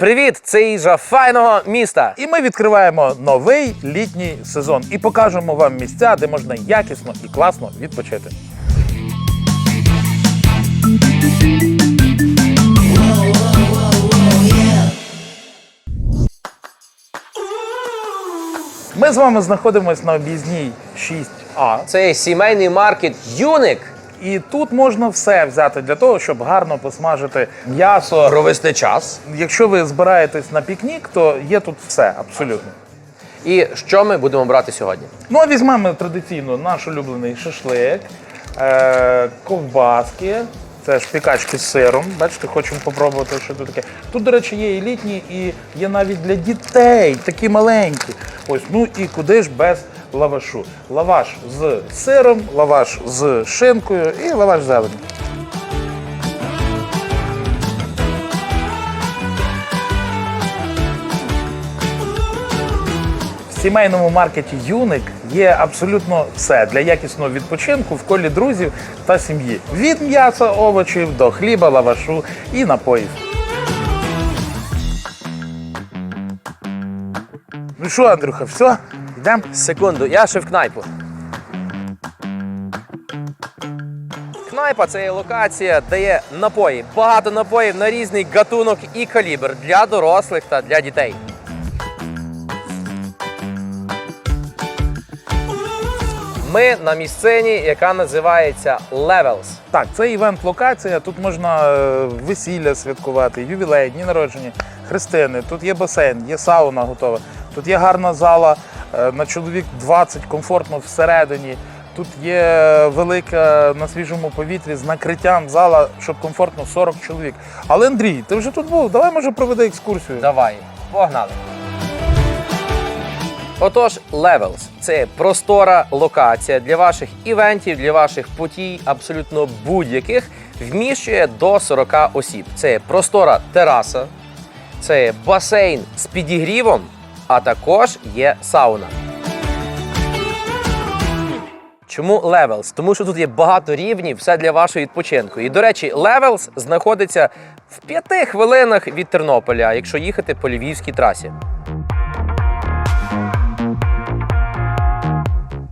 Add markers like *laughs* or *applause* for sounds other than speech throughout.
Привіт! Це їжа файного міста. І ми відкриваємо новий літній сезон і покажемо вам місця, де можна якісно і класно відпочити. Ми з вами знаходимося на об'їзній 6А. Це сімейний маркет Юник. І тут можна все взяти для того, щоб гарно посмажити м'ясо. Провести час. Якщо ви збираєтесь на пікнік, то є тут все абсолютно. І що ми будемо брати сьогодні? Ну, а візьмемо традиційно наш улюблений шашлик, е- ковбаски. Це шпікачки з сиром. Бачите, хочемо попробувати, що тут таке. Тут, до речі, є і літні, і є навіть для дітей, такі маленькі. Ось, ну і куди ж без лавашу? Лаваш з сиром, лаваш з шинкою і лаваш з. В сімейному маркеті Юник є абсолютно все для якісного відпочинку в колі друзів та сім'ї. Від м'яса, овочів до хліба, лавашу і напоїв. Ну що, Андрюха, все? Йдемо? Секунду, я ще в кнайпу. Кнайпа це є локація, де є напої. Багато напоїв на різний гатунок і калібр для дорослих та для дітей. Ми на місцині, яка називається Levels. Так, це івент-локація. Тут можна е, весілля святкувати, ювілей, дні народження, хрестини. Тут є басейн, є сауна готова. Тут є гарна зала на чоловік 20, комфортно всередині. Тут є велика на свіжому повітрі з накриттям зала, щоб комфортно 40 чоловік. Але Андрій, ти вже тут був? Давай може проведи екскурсію. Давай, погнали. Отож, Levels – це простора локація для ваших івентів, для ваших подій, абсолютно будь-яких, вміщує до 40 осіб. Це простора тераса, це басейн з підігрівом, а також є сауна. Чому Levels? Тому що тут є багато рівнів, все для вашого відпочинку. І, до речі, Levels знаходиться в п'яти хвилинах від Тернополя, якщо їхати по львівській трасі.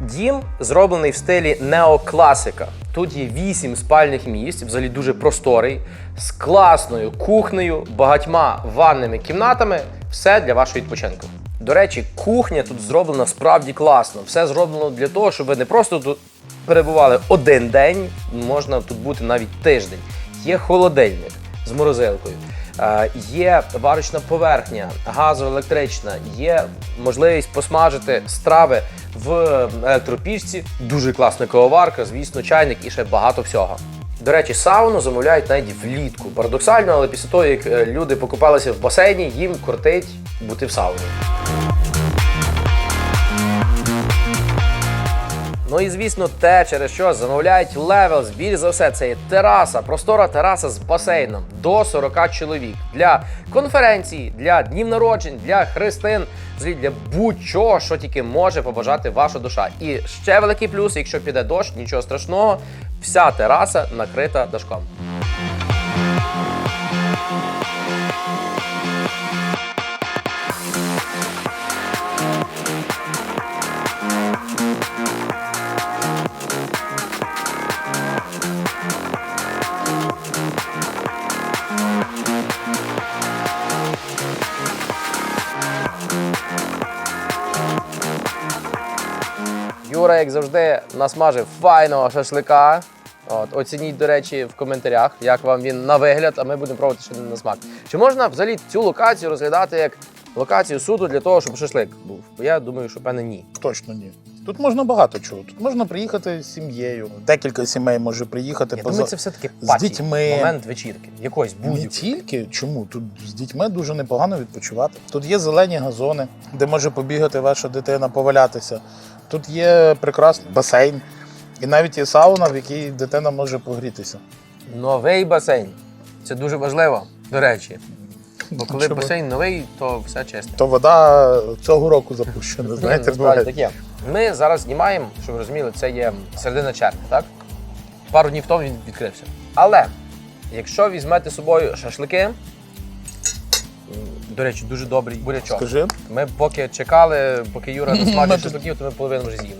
Дім зроблений в стилі неокласика. Тут є вісім спальних місць, взагалі дуже просторий, з класною кухнею, багатьма ванними кімнатами. Все для вашого відпочинку. До речі, кухня тут зроблена справді класно. Все зроблено для того, щоб ви не просто тут перебували один день, можна тут бути навіть тиждень. Є холодильник з морозилкою. Е, Є варочна поверхня, газоелектрична, є можливість посмажити страви в електропічці. Дуже класна кавоварка, звісно, чайник і ще багато всього. До речі, сауну замовляють навіть влітку. Парадоксально, але після того, як е, люди покупалися в басейні, їм кортить бути в сауні. Ну і звісно, те, через що замовляють Levels, більш за все, це є тераса, простора тераса з басейном до 40 чоловік для конференцій, для днів народжень, для хрестин, для будь-чого, що тільки може побажати ваша душа. І ще великий плюс, якщо піде дощ, нічого страшного, вся тераса накрита дашком. Як завжди, насмажив файного шашлика. От, оцініть, до речі, в коментарях, як вам він на вигляд, а ми будемо пробувати ще на смак. Чи можна взагалі цю локацію розглядати як локацію суду для того, щоб шашлик був? Бо я думаю, що певне ні. Точно ні. Тут можна багато чого. Тут можна приїхати з сім'єю. Декілька сімей може приїхати Я поза- думаю, це все-таки з паті, дітьми. момент вечірки. Якоїсь Не будь-якої. тільки чому тут з дітьми дуже непогано відпочивати. Тут є зелені газони, де може побігати ваша дитина, повалятися. Тут є прекрасний басейн, і навіть є сауна, в якій дитина може погрітися. Новий басейн. Це дуже важливо, до речі. Бо коли Чому? басейн новий, то все чесно. То вода цього року запущена. Знаєте, Насправді буває. таке. Ми зараз знімаємо, щоб ви розуміли, це є середина червня, так? Пару днів тому він відкрився. Але якщо візьмете з собою шашлики, До речі, дуже добрий бурячок. Скажи. Ми поки чекали, поки Юра *laughs* досмажив шашликів, то ми половину вже з'їли.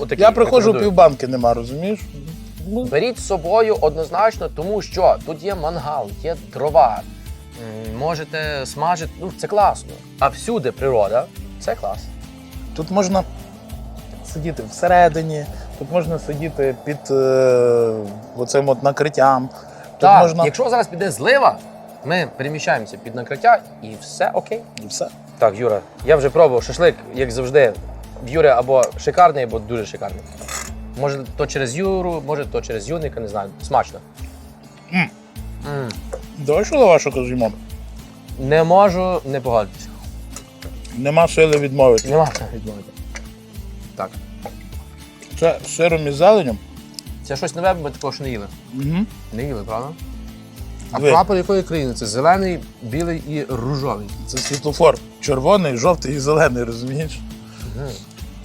Отакий, Я приходжу, рекомендую. півбанки нема, розумієш? Ну, Беріть з собою однозначно, тому що тут є мангал, є дрова. М, Можете смажити, ну це класно. А всюди природа, це клас. Тут можна сидіти всередині, тут можна сидіти під е, оцим от накриттям. Тут Так, можна якщо зараз піде злива, ми переміщаємося під накриття і все окей. і все. Так, Юра, я вже пробував шашлик, як завжди. В Юри або шикарний, або дуже шикарний. Може, то через Юру, може, то через Юника, не знаю. Смачно. М. М. Давай що з'їмо. Не можу не погодитися. Нема сили відмовити. Нема сили відмовити. Так. Це з сиром і зеленню. Це щось нове, ми такого ще не їли. Угу. Не їли, правда? А Ви. прапор якої країни? Це зелений, білий і ружовий. Це світлофор. Червоний, жовтий і зелений, розумієш?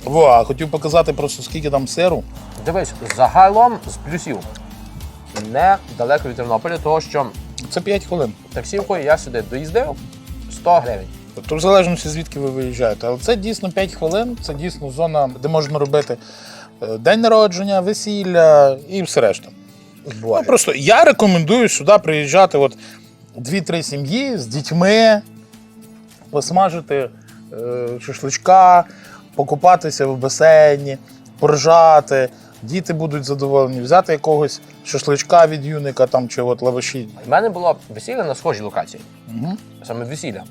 Во, а хотів показати просто скільки там сиру. Дивись, загалом з плюсів. Недалеко від Тернополя, того що Це 5 хвилин. таксівкою я сюди доїздив 100 гривень. Тобто, в залежності звідки ви виїжджаєте. Але це дійсно 5 хвилин, це дійсно зона, де можна робити е, день народження, весілля і все решта. Ну, просто я рекомендую сюди приїжджати от 2-3 сім'ї з дітьми, посмажити е, шашличка, покупатися в басейні, поржати. Діти будуть задоволені, взяти якогось шашличка від юника там, чи от лаваші. У мене було весілля на схожій локації, Угу. саме весілля.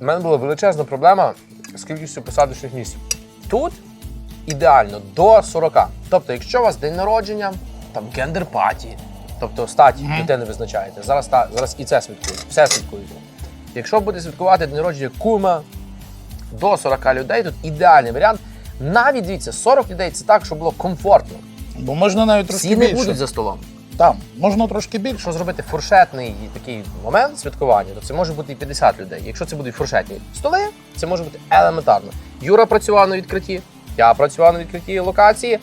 У мене була величезна проблема з кількістю посадочних місць. Тут ідеально до 40. Тобто, якщо у вас день народження, там гендер-паті, тобто статі Мгм. дитини визначаєте. Зараз, та, зараз і це святкують, все святкують. Якщо буде святкувати день народження кума до 40 людей, тут ідеальний варіант. Навіть дивіться, 40 людей це так, щоб було комфортно. Бо можна навіть трошки Всі не будуть за столом. Там, можна трошки більше. Якщо зробити фуршетний такий момент святкування, то це може бути і 50 людей. Якщо це будуть фуршетні столи, це може бути елементарно. Юра працював на відкритті, я працював на відкритті локації.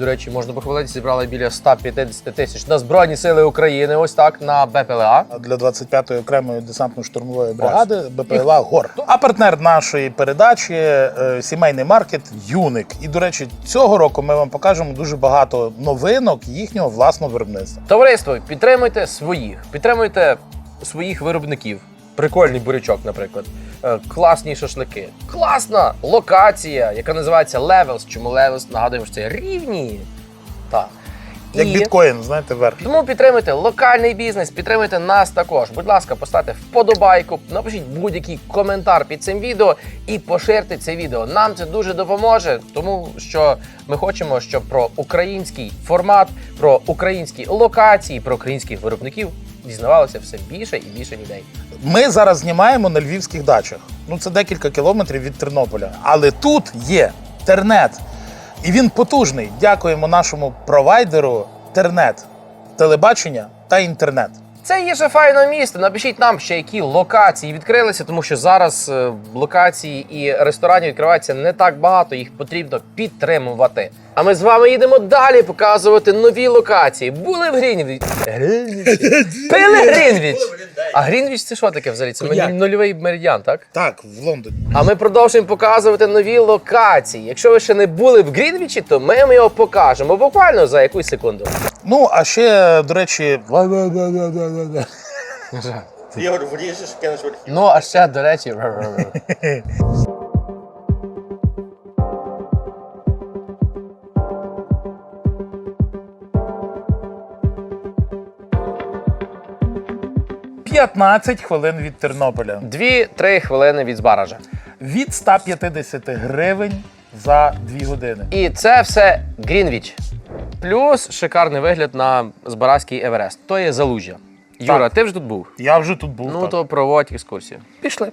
До речі, можна похвалитися, зібрали біля 150 тисяч на Збройні Сили України, ось так на БПЛА. для 25-ї окремої десантно-штурмової бригади БПЛА ГОР. А партнер нашої передачі е, сімейний маркет Юник. І до речі, цього року ми вам покажемо дуже багато новинок їхнього власного виробництва. Товариство, підтримуйте своїх, підтримуйте своїх виробників. Прикольний бурячок, наприклад. Е, Класні шашлики. Класна локація, яка називається Levels. Чому Levels? Нагадуємо, що це рівні. Так. Як І- біткоін, знаєте, вверх. Тому підтримуйте локальний бізнес, підтримуйте нас також. Будь ласка, поставте вподобайку, напишіть будь-який коментар під цим відео і поширте це відео. Нам це дуже допоможе, тому що ми хочемо, щоб про український формат, про українські локації, про українських виробників дізнавалося все більше і більше людей. Ми зараз знімаємо на львівських дачах. Ну це декілька кілометрів від Тернополя. Але тут є тернет. І він потужний. Дякуємо нашому провайдеру Тернет, телебачення та інтернет. Це є ще файне місто. Напишіть нам ще які локації відкрилися, тому що зараз е, локації і ресторанів відкривається не так багато, їх потрібно підтримувати. А ми з вами їдемо далі показувати нові локації. Були в. Грінвічі. *laughs* Пили Грінвіч. А Грінвіч це що таке взагалі? Це Коньяк. нульовий меридіан, так? Так, в Лондоні. А ми продовжуємо показувати нові локації. Якщо ви ще не були в Грінвічі, то ми вам його покажемо буквально за якусь секунду. Ну, а ще, до речі, Ігор, вріжеш, кинеш в архів. Ну, а ще, до речі, *laughs* 15 хвилин від Тернополя. 2-3 хвилини від Збаража. Від 150 гривень за 2 години. І це все Грінвіч. Плюс шикарний вигляд на Збаразький Еверест. То є залужжя. Юра, ти вже тут був? Я вже тут був. Ну так. то проводь екскурсію. Пішли.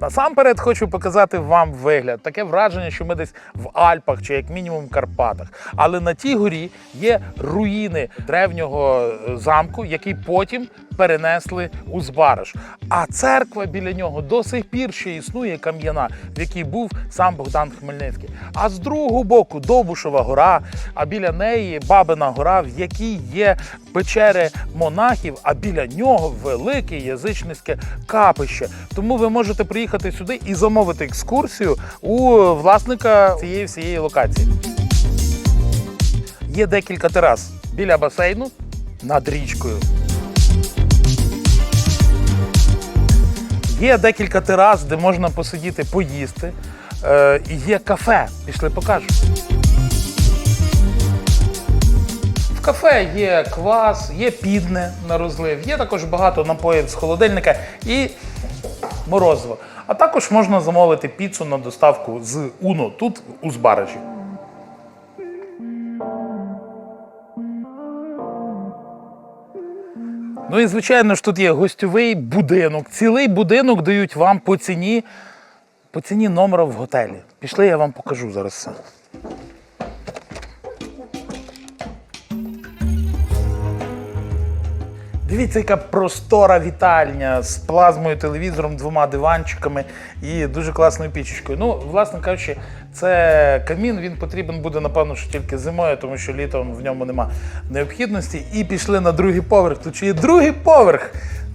Насамперед хочу показати вам вигляд. Таке враження, що ми десь в Альпах чи як мінімум в Карпатах. Але на тій горі є руїни древнього е, замку, який потім перенесли у Збараж. А церква біля нього до сих пір ще існує кам'яна, в якій був сам Богдан Хмельницький. А з другого боку Довбушева гора, а біля неї Бабина гора, в якій є печери монахів, а біля нього велике язичницьке капище. Тому ви можете приїхати сюди і замовити екскурсію у власника цієї всієї локації. Є декілька терас біля басейну над річкою. Є декілька терас, де можна посидіти, поїсти. Е, і є кафе. Пішли покажу. В кафе є квас, є підне на розлив, є також багато напоїв з холодильника і морозиво. А також можна замовити піцу на доставку з Уно тут у Збаражі. Ну і звичайно ж тут є гостьовий будинок. Цілий будинок дають вам по ціні, по ціні номера в готелі. Пішли, я вам покажу зараз все. Дивіться, яка простора вітальня з плазмою, телевізором, двома диванчиками і дуже класною пічечкою. Ну, власне кажучи, це камін. Він потрібен буде, напевно, що тільки зимою, тому що літом в ньому нема необхідності. І пішли на другий поверх. Тут ще є другий поверх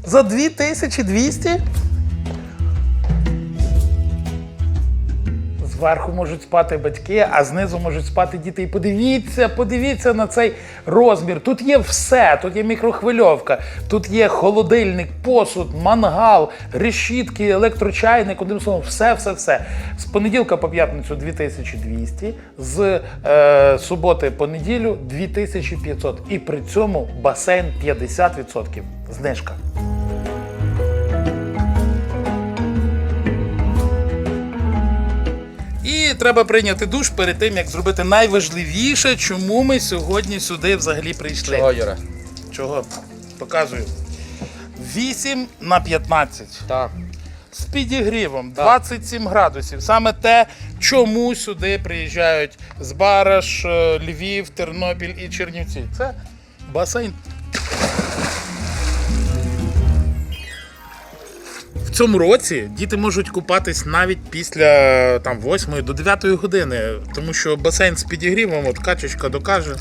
за 2200. Зверху можуть спати батьки, а знизу можуть спати діти. І подивіться, подивіться на цей розмір. Тут є все. Тут є мікрохвильовка, тут є холодильник, посуд, мангал, решітки, електрочайник. Одним словом, все, все, все. З понеділка по п'ятницю 2200, з е, суботи по неділю 2500. І при цьому басейн 50%. Знижка. Треба прийняти душ перед тим, як зробити найважливіше, чому ми сьогодні сюди взагалі прийшли. Чого, Юра? Чого? Показую. 8 на 15. Так. З підігрівом 27 градусів. Саме те, чому сюди приїжджають з Бараш, е, Львів, Тернопіль і Чернівці. Це басейн. Цьому році діти можуть купатись навіть після там, 8 до 9 години, тому що басейн з підігрівом, от качечка докаже.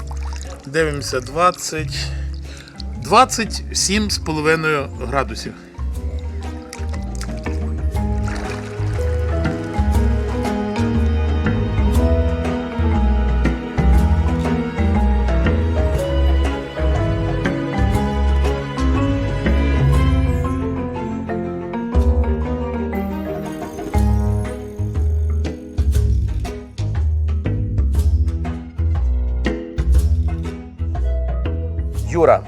Дивимося, 20. 27,5 градусів. Юра,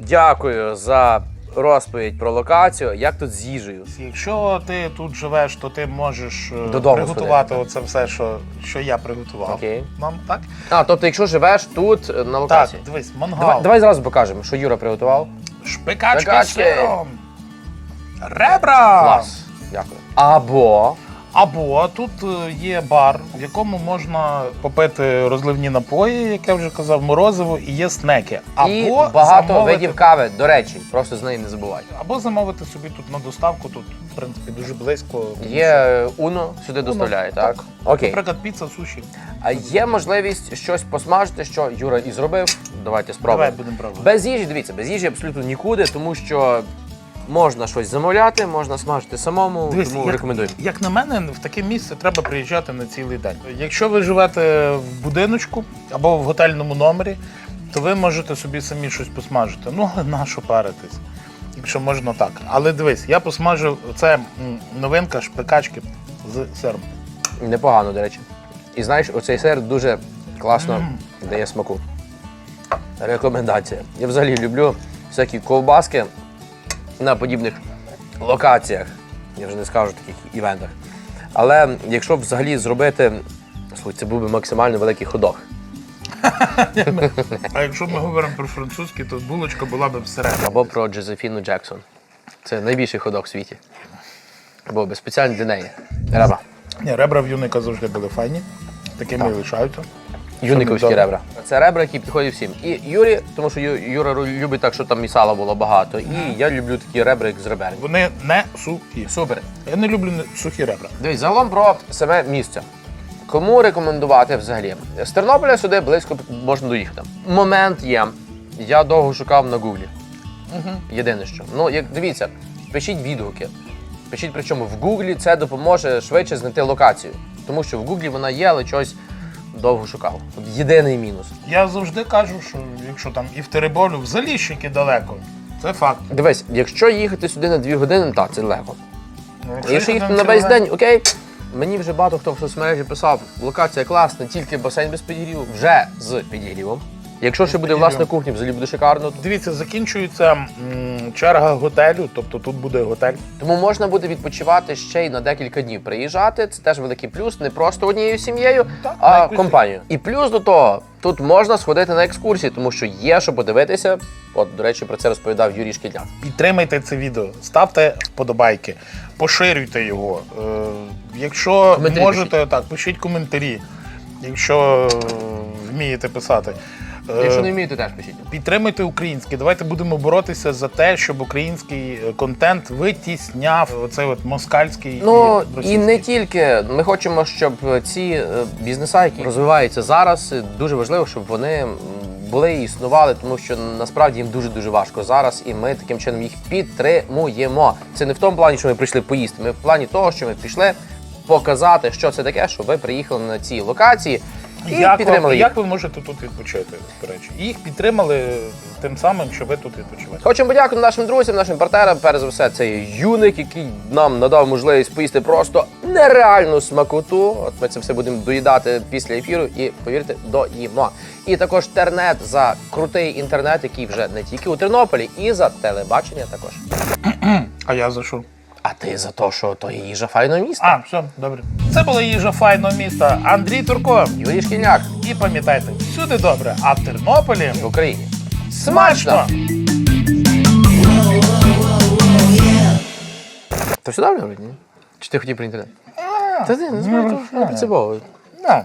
дякую за розповідь про локацію. Як тут з їжею? Якщо ти тут живеш, то ти можеш е, Додому приготувати сходити, оце все, що, що я приготував. Окей. Нам так? А, тобто, якщо живеш тут е, на Так, локації. дивись, мангал. Давай, давай зразу покажемо, що Юра приготував. Шпикачки з Шпикачки. сиром. Ребра. Клас. Дякую. Або Або тут е, є бар, в якому можна попити розливні напої, як я вже казав, морозиво, і є снеки. Або і багато замовити, видів кави. До речі, просто з неї не забувай. Або замовити собі тут на доставку, тут, в принципі, дуже близько. Є Уно сюди доставляє, так? що, Окей. Наприклад, піца, суші. А є можливість щось посмажити, що Юра і зробив. Давайте Давай спробуємо. будемо пробувати. Без їжі, дивіться, без їжі абсолютно нікуди, тому що можна щось замовляти, можна смажити самому, Дивись, тому як, рекомендую. як на мене, в таке місце треба приїжджати на цілий день. Якщо ви живете в будиночку або в готельному номері, то ви можете собі самі щось посмажити. Ну, на що паритись? Якщо можна так. Але дивись, я посмажив це новинка шпикачки з сиром. Непогано, до речі. І знаєш, оцей сир дуже класно дає смаку. Рекомендація. Я взагалі люблю всякі ковбаски на подібних локаціях. Я вже не скажу таких івентах. Але якщо взагалі зробити, слухай, це був би максимально великий ходок. *laughs* А якщо ми говоримо про французький, то булочка була б всередині. Або про Джозефіну Джексон. Це найбільший ходок в світі. Був би спеціально для неї. Реба. Ні, ребра в юника завжди були файні. Такими і лишаються. Юниковські ребра. Це ребра, які підходять всім. І Юрі, тому що Ю- Юра ру- любить так, щоб там і сала було багато. І я люблю такі ребра, як з ребер. Вони не сухі. Супер. Я не люблю не- сухі ребра. Дивись, загалом про саме місце. Кому рекомендувати взагалі? З Тернополя сюди близько можна доїхати. Момент є. Я довго шукав на Гуглі. Єдине що. Ну, як дивіться, пишіть відгуки. Пишіть, причому в Гуглі це допоможе швидше знайти локацію. Тому що в Гуглі вона є, але чогось довго шукав. От єдиний мінус. Я завжди кажу, що якщо там і в Тереболю, в Заліщики далеко, це факт. Дивись, якщо їхати сюди на дві години, так, це легко. Ну, Якщо їхати на весь день, окей. Мені вже багато хто в соцмережі писав, локація класна, тільки басейн без підігріву, вже з підігрівом. Якщо ще буде власна кухня, взагалі буде шикарно. Дивіться, закінчується м, черга готелю, тобто тут буде готель. Тому можна буде відпочивати ще й на декілька днів. Приїжджати. Це теж великий плюс, не просто однією сім'єю, Так, а якусь- компанією. І плюс до того, тут можна сходити на екскурсії, тому що є що подивитися. От, до речі, про це розповідав Юрій Шкільняк. Підтримайте це відео, ставте вподобайки, поширюйте його. Е, якщо Коментарі можете, так, пишіть коментарі, якщо е, вмієте писати. Е, Якщо не вмієте, теж пишіть. Підтримуйте українське. Давайте будемо боротися за те, щоб український е, контент витісняв оцей от москальський Ну і і не тільки ми хочемо, щоб ці е, бізнеса, які розвиваються зараз, дуже важливо, щоб вони були і існували, тому що насправді їм дуже дуже важко зараз, і ми таким чином їх підтримуємо. Це не в тому плані, що ми прийшли поїсти. Ми в плані того, що ми прийшли показати, що це таке, щоб ви приїхали на ці локації як, підтримали їх. як ви можете тут відпочити, до речі? Їх підтримали тим самим, що ви тут відпочиваєте. Хочемо подякувати нашим друзям, нашим партнерам. Перш за все, це юник, який нам надав можливість поїсти просто нереальну смакоту. От ми це все будемо доїдати після ефіру і повірте, доїмо. І також тернет за крутий інтернет, який вже не тільки у Тернополі, і за телебачення також. *clears throat* А я за що? А ти за те, що то є їжа файного міста. А, все, добре. Це була їжа файного міста. Андрій Турко. Юрій Шкільняк І пам'ятайте, всюди добре, а в Тернополі в Україні. смачно! То все добре, вроді, ні? Чи ти хотів про інтернет? Та ти не знаю, принципово. Да.